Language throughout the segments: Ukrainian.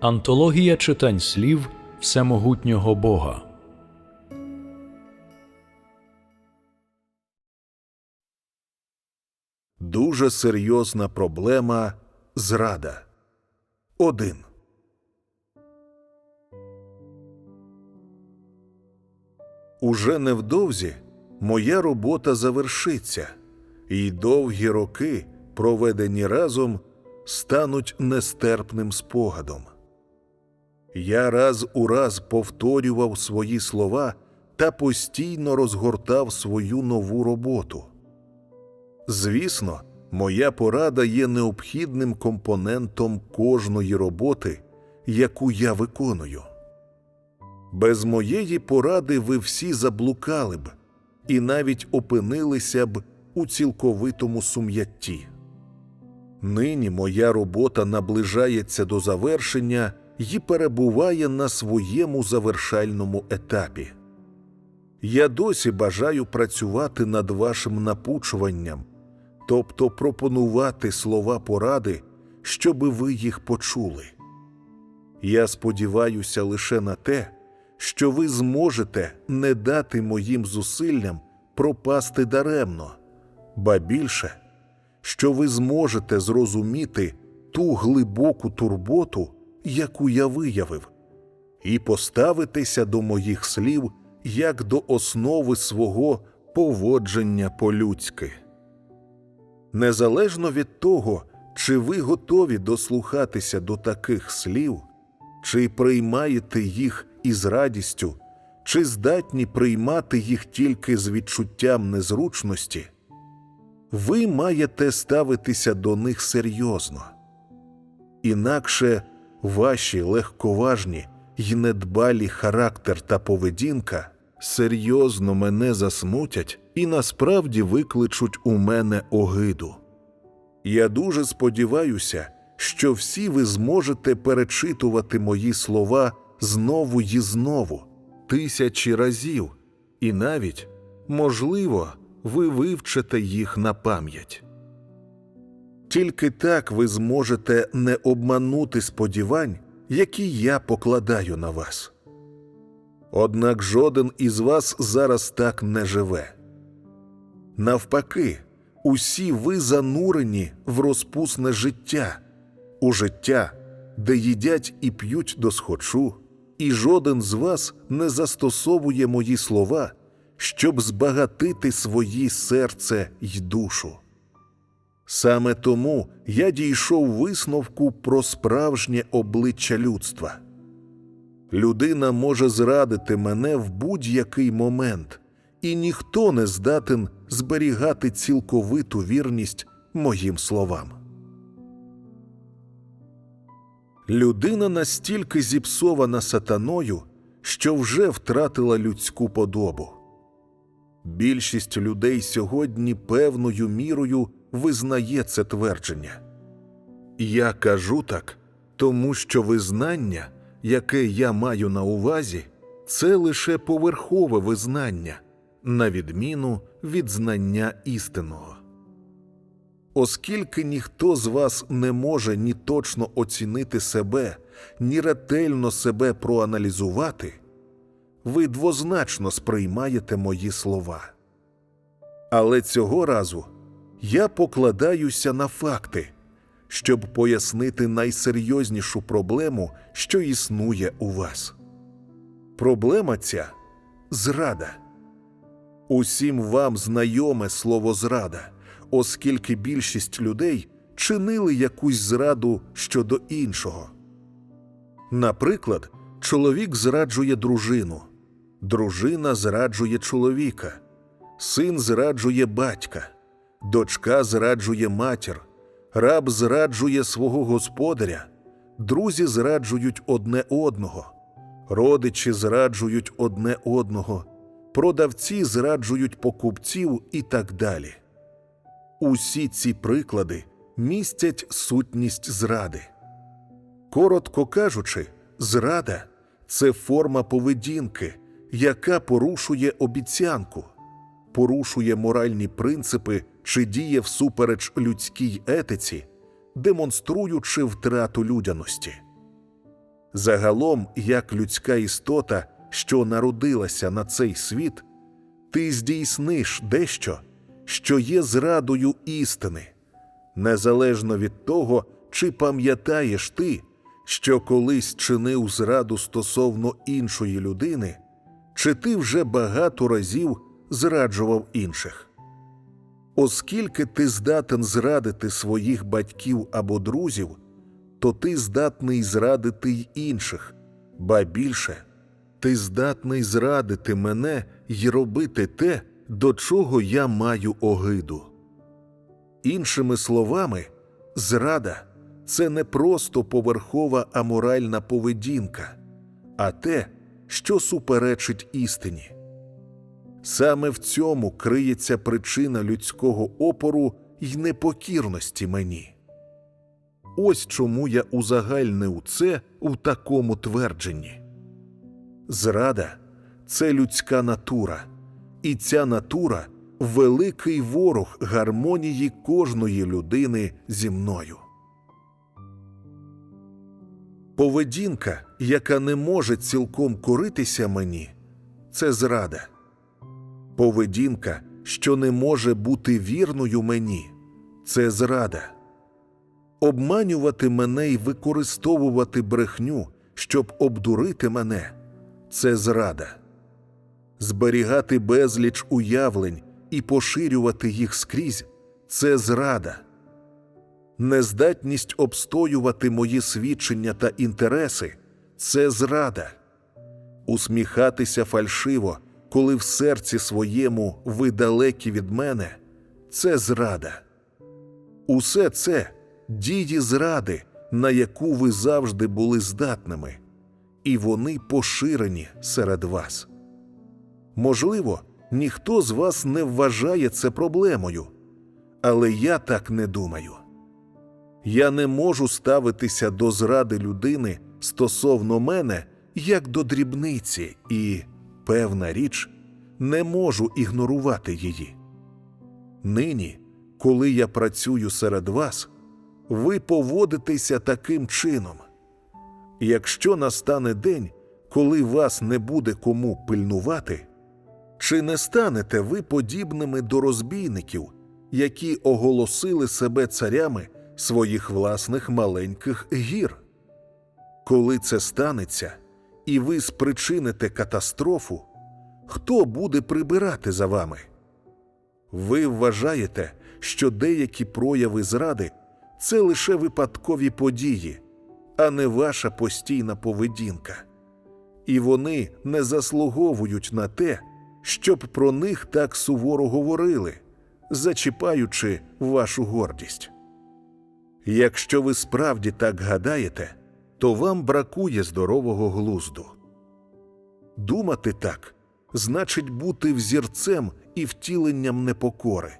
Антологія читань слів Всемогутнього Бога. Дуже серйозна проблема зрада. 1. Уже невдовзі моя робота завершиться, і довгі роки, проведені разом, стануть нестерпним спогадом. Я раз у раз повторював свої слова та постійно розгортав свою нову роботу. Звісно, моя порада є необхідним компонентом кожної роботи, яку я виконую. Без моєї поради ви всі заблукали б і навіть опинилися б у цілковитому сум'ятті. Нині моя робота наближається до завершення і перебуває на своєму завершальному етапі. Я досі бажаю працювати над вашим напучуванням, тобто пропонувати слова поради, щоби ви їх почули. Я сподіваюся лише на те, що ви зможете не дати моїм зусиллям пропасти даремно, ба більше, що ви зможете зрозуміти ту глибоку турботу, яку я виявив, і поставитися до моїх слів як до основи свого поводження по-людськи. Незалежно від того, чи ви готові дослухатися до таких слів, чи приймаєте їх із радістю, чи здатні приймати їх тільки з відчуттям незручності, ви маєте ставитися до них серйозно. Інакше ваші легковажні й недбалі характер та поведінка серйозно мене засмутять і насправді викличуть у мене огиду. Я дуже сподіваюся, що всі ви зможете перечитувати мої слова знову і знову, тисячі разів, і навіть, можливо, ви вивчите їх на пам'ять. Тільки так ви зможете не обманути сподівань, які я покладаю на вас. Однак жоден із вас зараз так не живе. Навпаки, усі ви занурені в розпусне життя, у життя, де їдять і п'ють досхочу, і жоден з вас не застосовує мої слова, щоб збагатити свої серце й душу. Саме тому я дійшов висновку про справжнє обличчя людства. Людина може зрадити мене в будь-який момент, і ніхто не здатен зберігати цілковиту вірність моїм словам. Людина настільки зіпсована сатаною, що вже втратила людську подобу. Більшість людей сьогодні певною мірою визнає це твердження. Я кажу так, тому що визнання, яке я маю на увазі, це лише поверхове визнання, на відміну від знання істинного. Оскільки ніхто з вас не може ні точно оцінити себе, ні ретельно себе проаналізувати, ви двозначно сприймаєте мої слова. Але цього разу я покладаюся на факти, щоб пояснити найсерйознішу проблему, що існує у вас. Проблема ця зрада. Усім вам знайоме слово зрада, оскільки більшість людей чинили якусь зраду щодо іншого. Наприклад, чоловік зраджує дружину, дружина зраджує чоловіка, син зраджує батька, дочка зраджує матір, раб зраджує свого господаря, друзі зраджують одне одного, родичі зраджують одне одного, продавці зраджують покупців і так далі. Усі ці приклади містять сутність зради. Коротко кажучи, зрада це форма поведінки, яка порушує обіцянку, порушує моральні принципи чи діє всупереч людській етиці, демонструючи втрату людяності. Загалом, як людська істота, що народилася на цей світ, ти здійсниш дещо, що є зрадою істини, незалежно від того, чи пам'ятаєш ти, що колись чинив зраду стосовно іншої людини, чи ти вже багато разів зраджував інших. Оскільки ти здатен зрадити своїх батьків або друзів, то ти здатний зрадити й інших, ба більше, ти здатний зрадити мене й робити те, до чого я маю огиду. Іншими словами, зрада це не просто поверхова аморальна поведінка, а те, що суперечить істині. Саме в цьому криється причина людського опору й непокірності мені. Ось чому я узагальнив це в такому твердженні. Зрада це людська натура, і ця натура великий ворог гармонії кожної людини зі мною. Поведінка, яка не може цілком коритися мені, це зрада. Поведінка, що не може бути вірною мені, це зрада. Обманювати мене і використовувати брехню, щоб обдурити мене, це зрада. Зберігати безліч уявлень і поширювати їх скрізь це зрада. Нездатність обстоювати мої свідчення та інтереси це зрада. Усміхатися фальшиво, коли в серці своєму ви далекі від мене, це зрада. Усе це дії зради, на яку ви завжди були здатними, і вони поширені серед вас. Можливо, ніхто з вас не вважає це проблемою, але я так не думаю. Я не можу ставитися до зради людини стосовно мене як до дрібниці, і, певна річ, не можу ігнорувати її. Нині, коли я працюю серед вас, ви поводитеся таким чином. Якщо настане день, коли вас не буде кому пильнувати, чи не станете ви подібними до розбійників, які оголосили себе царями своїх власних маленьких гір? Коли це станеться, і ви спричините катастрофу, хто буде прибирати за вами? Ви вважаєте, що деякі прояви зради це лише випадкові події, а не ваша постійна поведінка. І вони не заслуговують на те, щоб про них так суворо говорили, зачіпаючи вашу гордість. Якщо ви справді так гадаєте, то вам бракує здорового глузду. Думати так значить бути взірцем і втіленням непокори.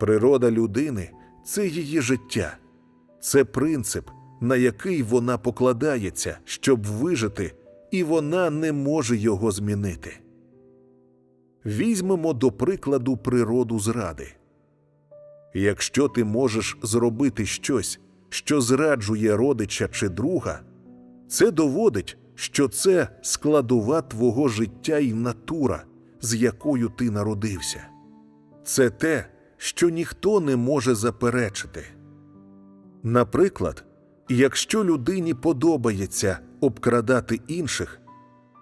Природа людини це її життя, це принцип, на який вона покладається, щоб вижити, і вона не може його змінити. Візьмемо до прикладу природу зради. Якщо ти можеш зробити щось, що зраджує родича чи друга, це доводить, що це складова твого життя і натура, з якою ти народився. Це те, що ніхто не може заперечити. Наприклад, якщо людині подобається обкрадати інших,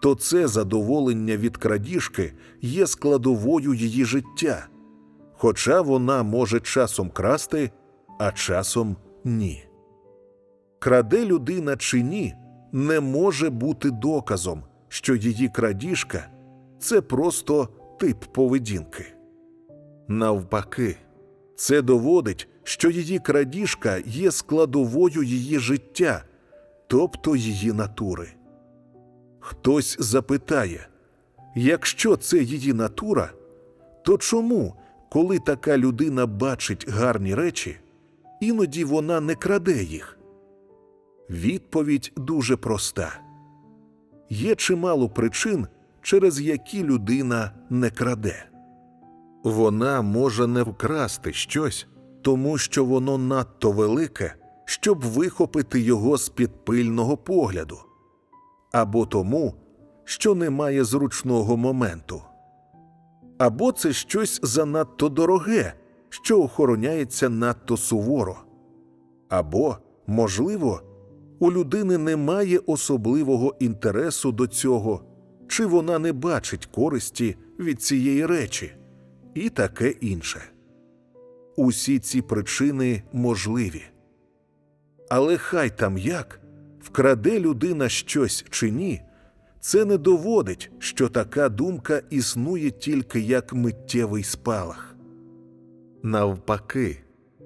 то це задоволення від крадіжки є складовою її життя, хоча вона може часом красти, а часом ні. Краде людина чи ні, не може бути доказом, що її крадіжка це просто тип поведінки. Навпаки, це доводить, що її крадіжка є складовою її життя, тобто її натури. Хтось запитає, якщо це її натура, то чому, коли така людина бачить гарні речі, іноді вона не краде їх? Відповідь дуже проста: є чимало причин, через які людина не краде. Вона може не вкрасти щось, тому що воно надто велике, щоб вихопити його з під пильного погляду, або тому, що немає зручного моменту, або це щось занадто дороге, що охороняється надто суворо, або, можливо, у людини немає особливого інтересу до цього, чи вона не бачить користі від цієї речі, і таке інше. Усі ці причини можливі. Але хай там як, вкраде людина щось чи ні, це не доводить, що така думка існує тільки як миттєвий спалах. Навпаки,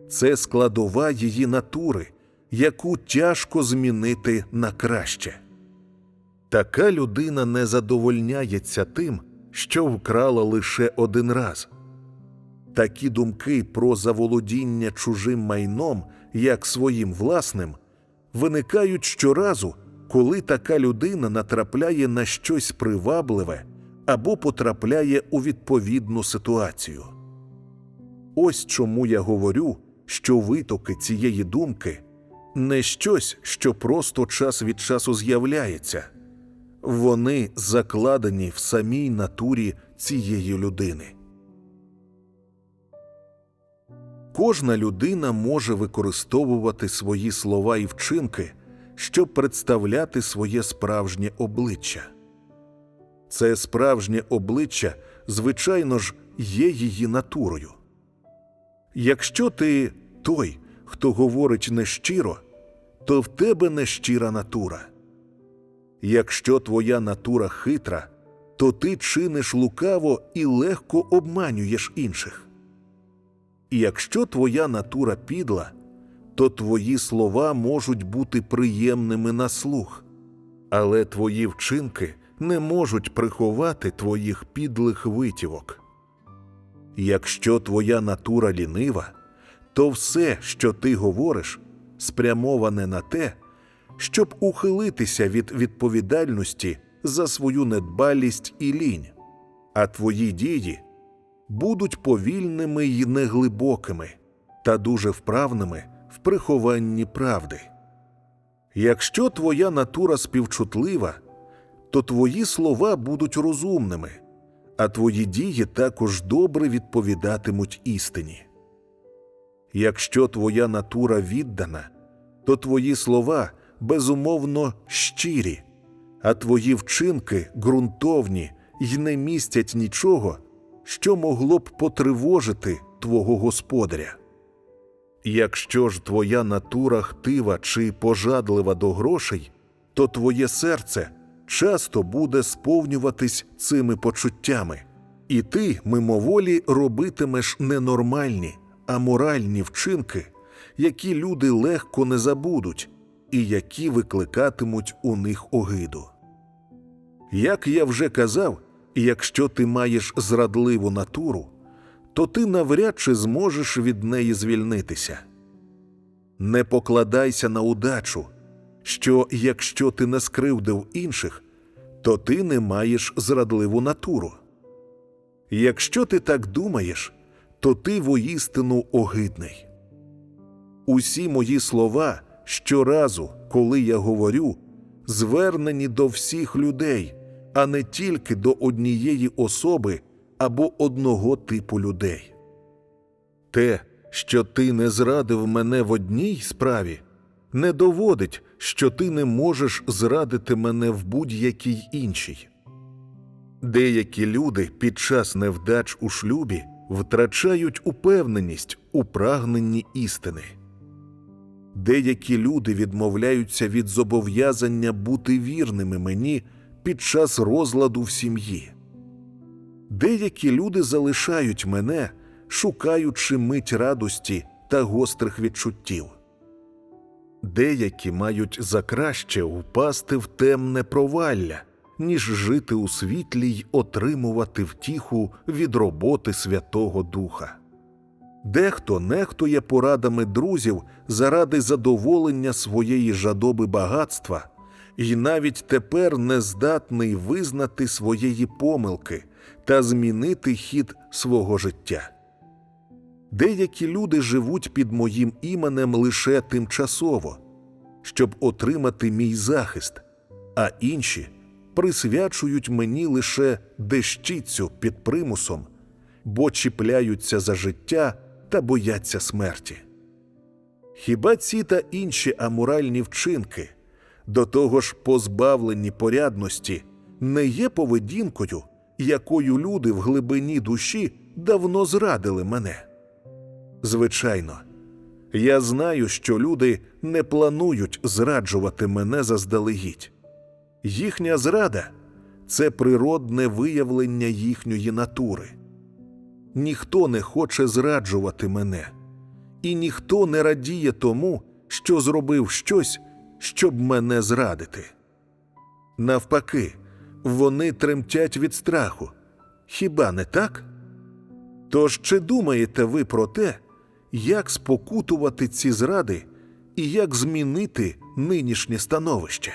це складова її натури, яку тяжко змінити на краще. Така людина не задовольняється тим, що вкрала лише один раз. Такі думки про заволодіння чужим майном як своїм власним виникають щоразу, коли така людина натрапляє на щось привабливе або потрапляє у відповідну ситуацію. Ось чому я говорю, що витоки цієї думки не щось, що просто час від часу з'являється, вони закладені в самій натурі цієї людини. Кожна людина може використовувати свої слова і вчинки, щоб представляти своє справжнє обличчя. Це справжнє обличчя, звичайно ж, є її натурою. Якщо ти той, хто говорить нещиро, то в тебе нещира натура. Якщо твоя натура хитра, то ти чиниш лукаво і легко обманюєш інших. І якщо твоя натура підла, то твої слова можуть бути приємними на слух, але твої вчинки не можуть приховати твоїх підлих витівок. Якщо твоя натура лінива, то все, що ти говориш, спрямоване на те, щоб ухилитися від відповідальності за свою недбалість і лінь, а твої дії будуть повільними й неглибокими та дуже вправними в прихованні правди. Якщо твоя натура співчутлива, то твої слова будуть розумними, а твої дії також добре відповідатимуть істині. Якщо твоя натура віддана, то твої слова безумовно щирі, а твої вчинки ґрунтовні й не містять нічого, що могло б потривожити твого господаря. Якщо ж твоя натура хтива чи пожадлива до грошей, то твоє серце часто буде сповнюватись цими почуттями, і ти мимоволі робитимеш ненормальні, аморальні вчинки, які люди легко не забудуть і які викликатимуть у них огиду. Як я вже казав, якщо ти маєш зрадливу натуру, то ти навряд чи зможеш від неї звільнитися. Не покладайся на удачу, що якщо ти не скривдив інших, то ти не маєш зрадливу натуру. Якщо ти так думаєш, то ти воістину огидний. Усі мої слова щоразу, коли я говорю, звернені до всіх людей, а не тільки до однієї особи або одного типу людей. Те, що ти не зрадив мене в одній справі, не доводить, що ти не можеш зрадити мене в будь-якій іншій. Деякі люди під час невдач у шлюбі втрачають упевненість у прагненні істини. Деякі люди відмовляються від зобов'язання бути вірними мені під час розладу в сім'ї. Деякі люди залишають мене, шукаючи мить радості та гострих відчуттів. Деякі мають за краще впасти в темне провалля, ніж жити у світлі й отримувати втіху від роботи Святого Духа. Дехто нехтує порадами друзів заради задоволення своєї жадоби багатства, і навіть тепер не здатний визнати своєї помилки та змінити хід свого життя. Деякі люди живуть під моїм іменем лише тимчасово, щоб отримати мій захист, а інші присвячують мені лише дещицю під примусом, бо чіпляються за життя та бояться смерті. Хіба ці та інші аморальні вчинки, до того ж позбавлені порядності, не є поведінкою, якою люди в глибині душі давно зрадили мене? Звичайно, я знаю, що люди не планують зраджувати мене заздалегідь. Їхня зрада це природне виявлення їхньої натури. Ніхто не хоче зраджувати мене, і ніхто не радіє тому, що зробив щось, щоб мене зрадити. Навпаки, вони тремтять від страху. Хіба не так? Тож чи думаєте ви про те, як спокутувати ці зради і як змінити нинішнє становище?